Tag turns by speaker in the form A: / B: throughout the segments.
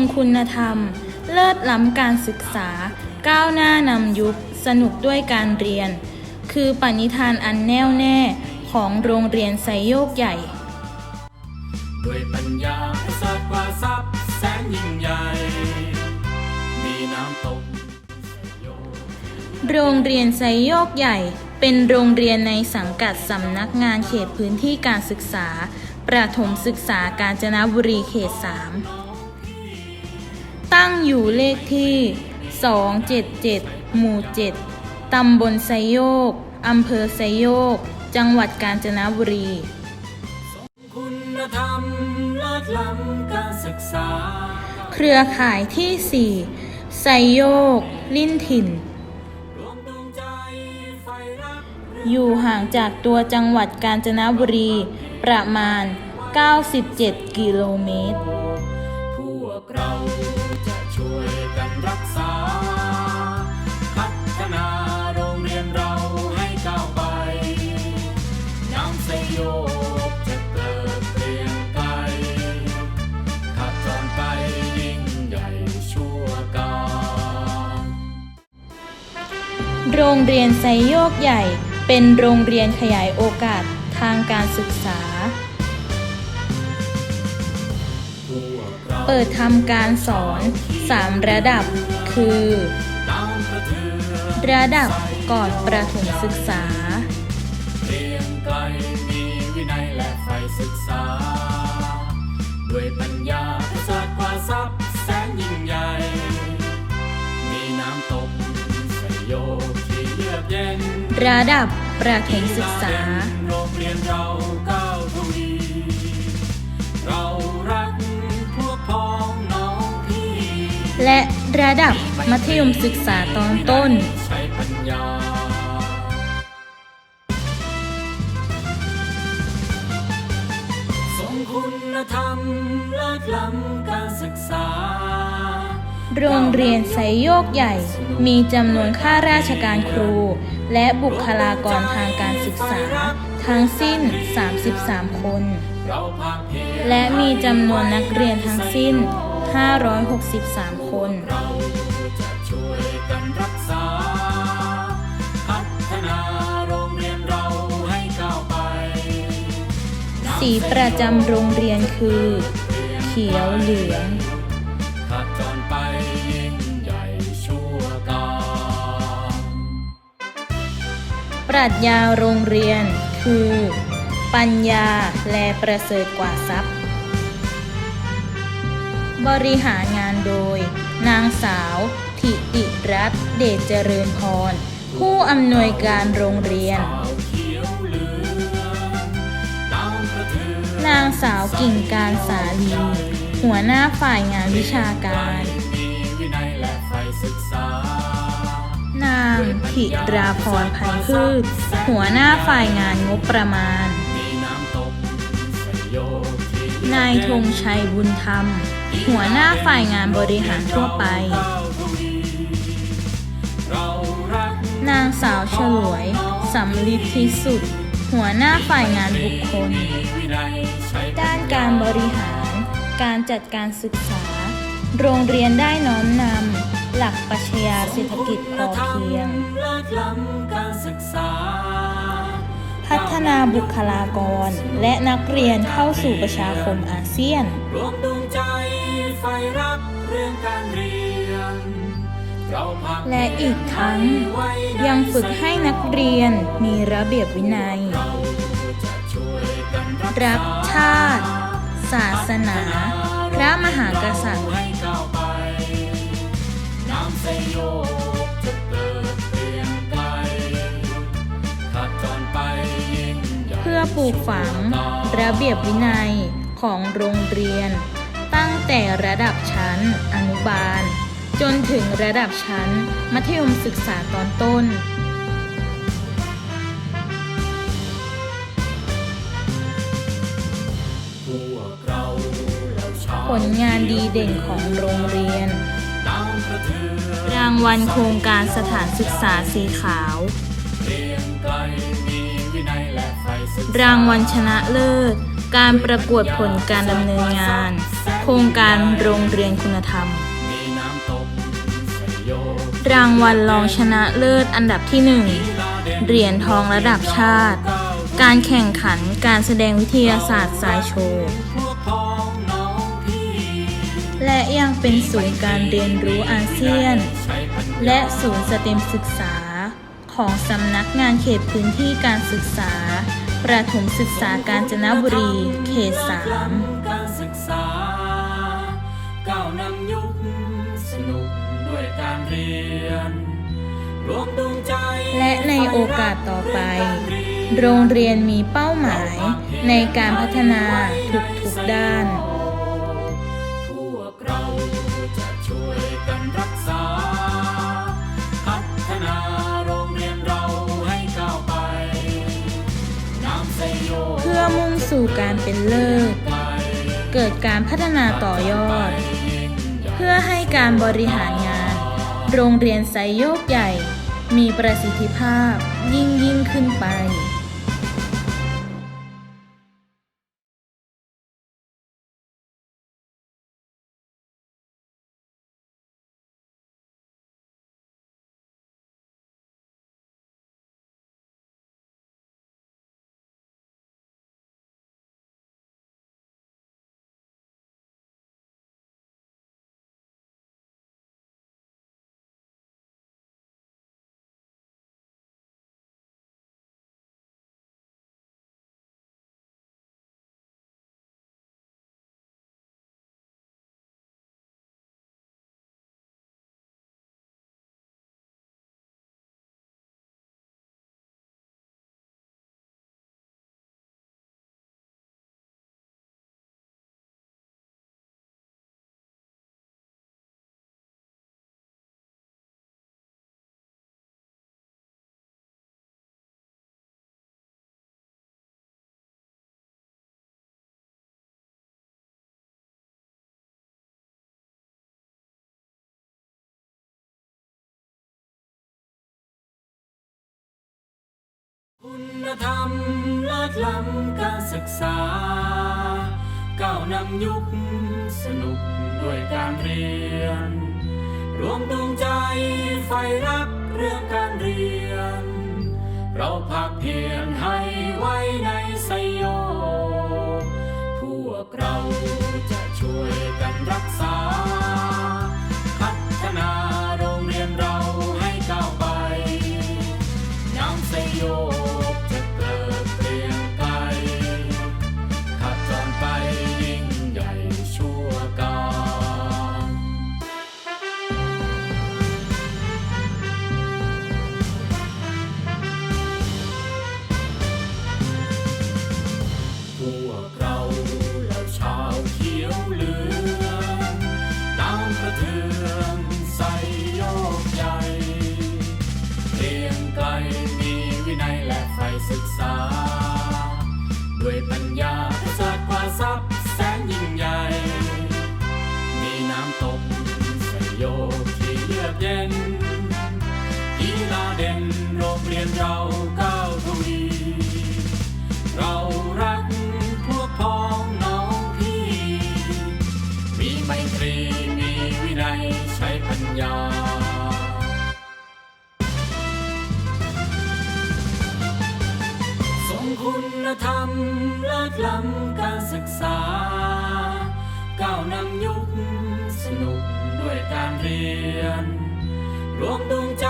A: ทรงคุณธรรม เลิศล้ำการศึกษา ก้าวหน้านำยุค สนุกด้วยการเรียน คือปณิธานอันแน่วแน่ของโรงเรียนไซโยกใหญ่
B: ด้วยปัญญาประเสริฐกว่าทรัพย์แสนยิ่งใหญ่ มีน้ำตกโย
A: โรงเรียนไซโยกใหญ่ เป็นโรงเรียนในสังกัดสำนักงานเขตพื้นที่การศึกษา ประถมศึกษากาญจนบุรีเขต 3 ตั้งอยู่เลขที่ 277 หมู่ 7 ตำบลไซโยก อำเภอไซโยก จังหวัดกาญจนบุรี
B: คุณธรรมเลิศล้ำการศึกษา
A: เครือข่ายที่ 4 ไซโยก ลิ้นถิ่น
B: รวมดวงใจไฟรัก
A: อยู่ห่างจากตัวจังหวัดกาญจนบุรี ประมาณ 97 กิโลเมตร
B: พวกเรา โรงเรียนไซ
A: โยกใหญ่ เป็นโรงเรียนขยายโอกาสทางการศึกษา
B: เปิ
A: ดทำการสอน 3 ระดับ คือ
B: ระ
A: ดับก่อนประถมศึกษา
B: และใฝ่ศึกษาด้วยปัญญาประเสริฐกว่าทรัพย์แสนยิ่งใหญ่ มีน้ำตกสยโระ
A: ดับประถมศึกษา
B: โรงเรียนเราก้าวทวีเรารักพวกพ้องน้องพี่
A: และระดับมัธยมศึกษาตอนต้น
B: ใช้ปัญญา ทรงคุณธรรมเลิศล้ำการศึกษา
A: โรงเรียนไซโยกใหญ่ มีจำนวนข้าราชการครู และบุคลากรทางการศึกษา ทั้งสิ้น 33 คน
B: เราภาคเพียร
A: และมีจำนวนนักเรียนทั้งสิ้น 563 คน
B: เราจะช่วยกันรักษาพัฒนาโรงเรียน
A: สีประจำโรงเรียนคือ เขียวเหลือง
B: รัช
A: ญาโรงเรียน คือ ปัญญาและประเสริฐกว่าทรัพย์ บริหารงานโดย นางสาวธิติรัตน์เดชเจริญพร ผู้อำนวยการโรงเรียน
B: นา
A: งสาวกิ่งการสาลี หัวหน้าฝ่ายงานวิชาการางธิราพรพันธุ์พืช หัวหน้าฝ่ายงานงบประมาณ
B: นา
A: ยธงชัยบุญธรรม หัวหน้าฝ่ายงานบริหารทั่วไป นางสาวฉลวยสำลิดที่สุด หัวหน้าฝ่ายงานบุคคล ด้านการบริหาร การจัดการศึกษา โรงเรียนได้น้อมนำ หลักปรัชญาเศรษฐกิจพอเพียง
B: เลิศล้ำการศึกษา
A: พัฒนาบุคลากร และนักเรียนเข้าสู่ประชาคมอาเซียน
B: รวมดวงใจไฟรักเรื่องการเรียนเราภาค
A: และอีกทั้งยังฝึกให้นักเรียนมีระเบียบวินัย
B: เราจะช่วยกันรัก
A: รักชาติ ศาสนา พระมหากษัตริย์
B: ให้ก้าวไปน้ำสยโยกจะเกิดเปลี่ยนไกลขัดจรไปยิ่งใหญ่
A: เพื่อปลูกฝังระเบียบวินัยของโรงเรียน ตั้งแต่ระดับชั้นอนุบาล จนถึงระดับชั้น มัธยมศึกษาตอนต้น
B: พวกเราเราชาว
A: ผลงานดีเด่นของโรงเรียน
B: ตามก รา
A: งวัลโครงการสถานศึกษาสีขาว
B: รา
A: งวัลชนะเลิศ การประกวดผลการดำเนินงาน โครงการโรงเรียนคุณธรรม รางวัลรองชนะเลิศอันดับที่หนึ่ง
B: เด่น
A: เหรียญทองระดับชาติ การแข่งขันการแสดงวิทยาศาสตร์สายโชว์ และยังเป็นศูนย์การเรียนรู้อาเซียน
B: ใช้ปัญญา
A: และศูนย์สเต็มศึกษา ของสำนักงานเขตพื้นที่การศึกษา ประถมศึกษากาญจนบุรี เขต3
B: การศึกษาก้าวนำยุคสนุกด้วยการเรียนรวมดวงใจ
A: และในโอกาสต่อไป โรงเรียนมีเป้าหมายในการพัฒนาทุกๆด้าน
B: พวกเรา จะช่วยกันรักษา พัฒนาโรงเรียนเราให้ก้าวไป น้ำไซโย
A: เพื่อมุ่งสู่การเป็นเลิศ เกิดการพัฒนาต่อยอด เพื่อให้การบริหารงาน โรงเรียนไซโยกใหญ่ มีประสิทธิภาพยิ่งยิ่งขึ้นไป
B: ณธรรมเลิศล้ำการศึกษา ก้าวนำยุคสนุกด้วยการเรียน รวมดวงใจไฟรักเรื่องการเรียน เราภาคเพียรให้ไว้ในไซโยพวกเราจะช่วยกันรักษา พัฒนา เราก้าวทวีเรารักพวกพ้องน้องพี่ มีไมตรีมีวินัยใช้ปัญญาทรงคุณธรรมเลิศล้ำการศึกษา ก้าวนำยุคสนุกด้วยการเรียน รวมดวงใจ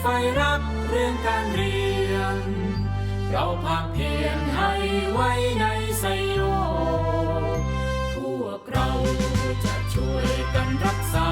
B: ไฟรักเรื่องการเรียน เราภาคเพียรให้ไว้ในไซโยพวกเราจะช่วยกันรักษา